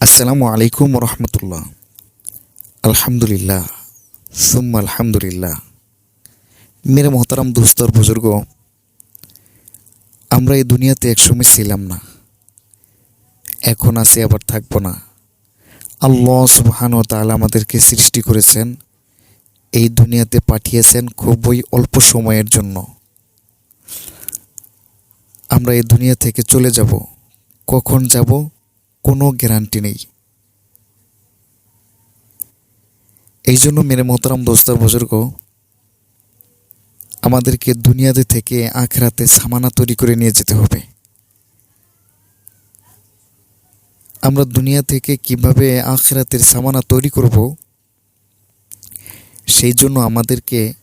আসসালামু আলাইকুম রহমতুল্লাহ। আলহামদুলিল্লাহ, সুম্মা আলহামদুলিল্লাহ। মেরে মোহতারাম দুস্তর বুজুর্গ, আমরা এই দুনিয়াতে একসময় ছিলাম না। এখন আছি, আবার থাকব না। আল্লাহ সুবহান ও তাআলা আমাদেরকে সৃষ্টি করেছেন, এই দুনিয়াতে পাঠিয়েছেন খুবই অল্প সময়ের জন্য। আমরা এই দুনিয়া থেকে চলে যাব। কখন যাব কোনো গ্যারান্টি নেই। এই জন্য মেরে মোহতারাম দোস্তার বুজুর্গ, আমাদেরকে দুনিয়াতে থেকে আখরাতে সামানা তৈরি করে নিয়ে যেতে হবে। আমরা দুনিয়া থেকে কীভাবে আখরাতের সামানা তৈরি করব, সেই জন্য আমাদেরকে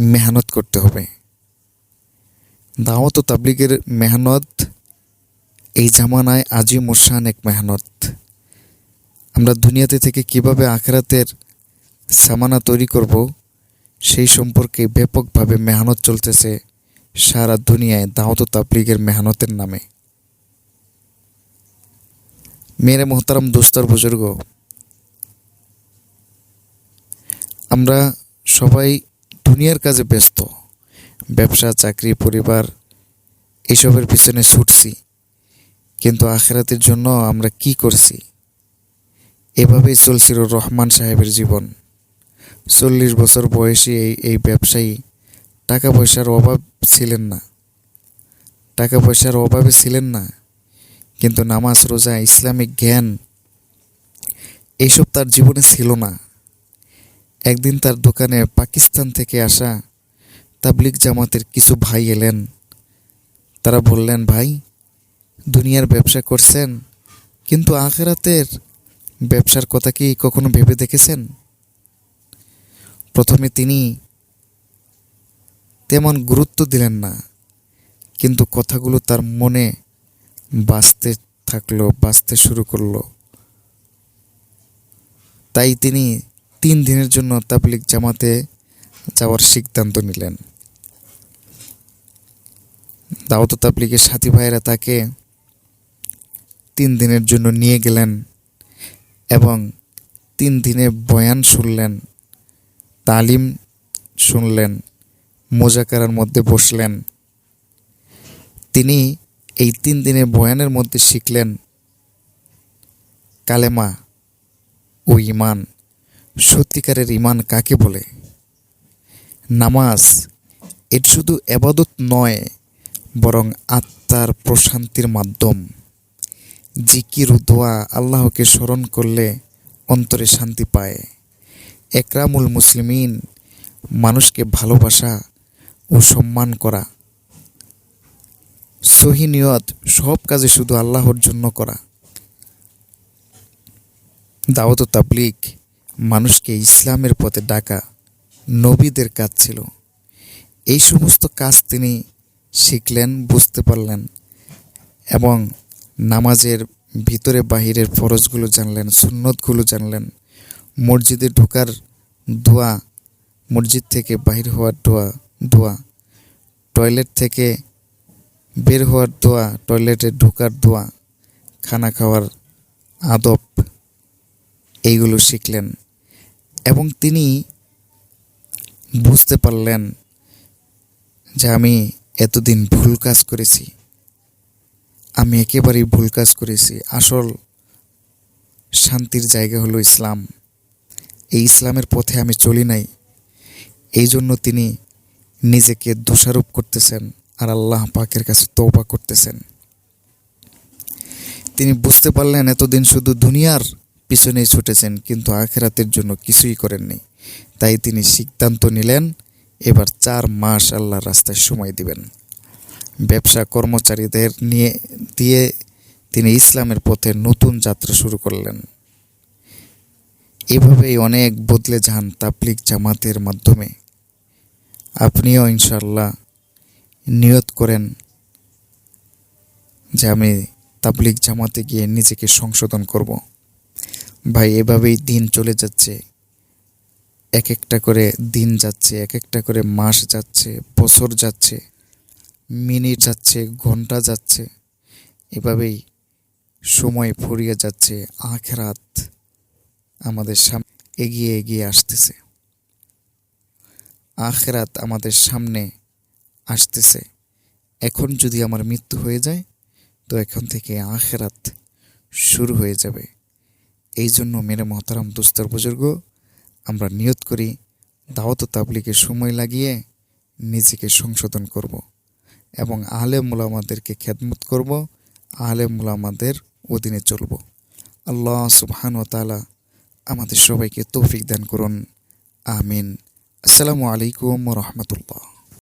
মেহনত করতে হবে। দাওয়াত ও তাবলিগের মেহনত, এই জামানায় আজিম ওসান এক মেহনত। আমরা দুনিয়াতে থেকে কীভাবে আখরাতের সামানা তৈরি করব, সেই সম্পর্কে ব্যাপকভাবে মেহনত চলতেছে সারা দুনিয়ায় দাওয়াত ও তাবলিগের মেহনতের নামে। মেরে মোহতারাম দোস্তর বুজুর্গ, আমরা সবাই দুনিয়ার কাজে ব্যস্ত। ব্যবসা, চাকরি, পরিবার এসবের পিছনে ছুটছি। কিন্তু আখেরাতের জন্য আমরা কি করছি? এভাবেই চলছিল রহমান সাহেবের জীবন। চল্লিশ বছর বয়সী এই এই ব্যবসায়ী টাকা পয়সার অভাব ছিলেন না। টাকা পয়সার অভাবে ছিলেন না। কিন্তু নামাজ, রোজা, ইসলামিক জ্ঞান এইসব তার জীবনে ছিল না। একদিন তার দোকানে পাকিস্তান থেকে আসা তাবলিক জামাতের কিছু ভাই এলেন। তারা বললেন, ভাই, দুনিয়ার ব্যবসা করছেন, কিন্তু আখেরাতের ব্যবসার কথা কি কখনো ভেবে দেখেছেন? প্রথমে তিনি তেমন গুরুত্ব দিলেন না, কিন্তু কথাগুলো তার মনে বাঁচতে থাকল, বাঁচতে শুরু করল। তাই তিনি তিন দিনের জন্য তাবলিক জামাতে যাওয়ার সিদ্ধান্ত নিলেন। দাওয়াত তাবলিগের সাথী ভাইয়েরা তাকে তিন দিনের জন্য নিয়ে গেলেন এবং তিন দিনে বয়ান শুনলেন, তালিম শুনলেন, মোজাকারার মধ্যে বসলেন। তিনি এই তিন দিনে বয়ানের মধ্যে শিখলেন, কালেমা ও ইমান সত্যিকারের ইমান কাকে বলে? নামাজ, এটি শুধু এবাদত নয় বরং আত্মার প্রশান্তির মাধ্যম। জিকির দোয়া আল্লাহকে স্মরণ করলে অন্তরে শান্তি পায়। একরামুল মুসলিমিন, মানুষকে ভালোবাসা ও সম্মান করা। সহিনিয়ত সব কাজে শুধু আল্লাহর জন্য করা। দাওয়াত তাবলিক মানুষকে ইসলামের পথে ডাকা নবীদের কাজ ছিল। এই সমস্ত কাজ তিনি শিখলেন, বুঝতে পারলেন এবং নামাজের ভিতরে বাহিরের ফরজগুলো জানলেন, সুন্নতগুলো জানলেন। মসজিদে ঢোকার ধোয়া, মসজিদ থেকে বাহির হওয়ার ধোয়া ধোয়া। টয়লেট থেকে বের হওয়ার ধোয়া, টয়লেটে ঢোকার ধোয়া, খানা খাওয়ার আদব, এইগুলো শিখলেন এবং তিনি বুঝতে পারলেন যে আমি এতদিন ভুল কাজ করেছি। আমি একেবারেই ভুল কাজ করেছি। আসল শান্তির জায়গা হলো ইসলাম। এই ইসলামের পথে আমি চলি নাই। এই জন্য তিনি নিজেকে দোষারোপ করতেছেন আর আল্লাহ পাকের কাছে তৌবা করতেছেন। তিনি বুঝতে পারলেন এতদিন শুধু দুনিয়ার পিছনেই ছুটেছেন, কিন্তু আখেরাতের জন্য কিছুই করেননি। তাই তিনি সিদ্ধান্ত নিলেন এবার চার মাস আল্লাহর রাস্তায় সময় দিবেন। ব্যবসা কর্মচারীদের নিয়ে দিয়ে তিনি ইসলামের পথে নতুন যাত্রা শুরু করলেন। এভাবেই অনেক বদলে যান তাবলিক জামাতের মাধ্যমে। আপনিও ইনশাল্লাহ নিয়ত করেন যে আমি তাবলিক জামাতে গিয়ে নিজেকে সংশোধন করব। ভাই, এভাবেই দিন চলে যাচ্ছে। এক একটা করে দিন যাচ্ছে এক একটা করে মাস যাচ্ছে, বছর যাচ্ছে, মিনিট যাচ্ছে, ঘণ্টা যাচ্ছে, এভাবেই সময় ফুরিয়ে যাচ্ছে, আখেরাত আমাদের সামনে এগিয়ে এগিয়ে আসতেছে। আখেরাত আমাদের সামনে আসতেছে। এখন যদি আমার মৃত্যু হয়ে যায়, তো এখন থেকে আখেরাত শুরু হয়ে যাবে। এই জন্য মেরে মহতারাম দুস্তর বুজুর্গ আমরা নিয়ত করি, দাওয়াত তাবলিকে সময় লাগিয়ে নিজেকে সংশোধন করব এবং আহলে মুলামাদেরকে খেদমত করব, আহলে মুলামাদের অধীনে চলব। আল্লাহ সুবহান ও তালা আমাদের সবাইকে তৌফিক দান করুন। আমিন। আসসালামু আলাইকুম রহমতুল্লাহ।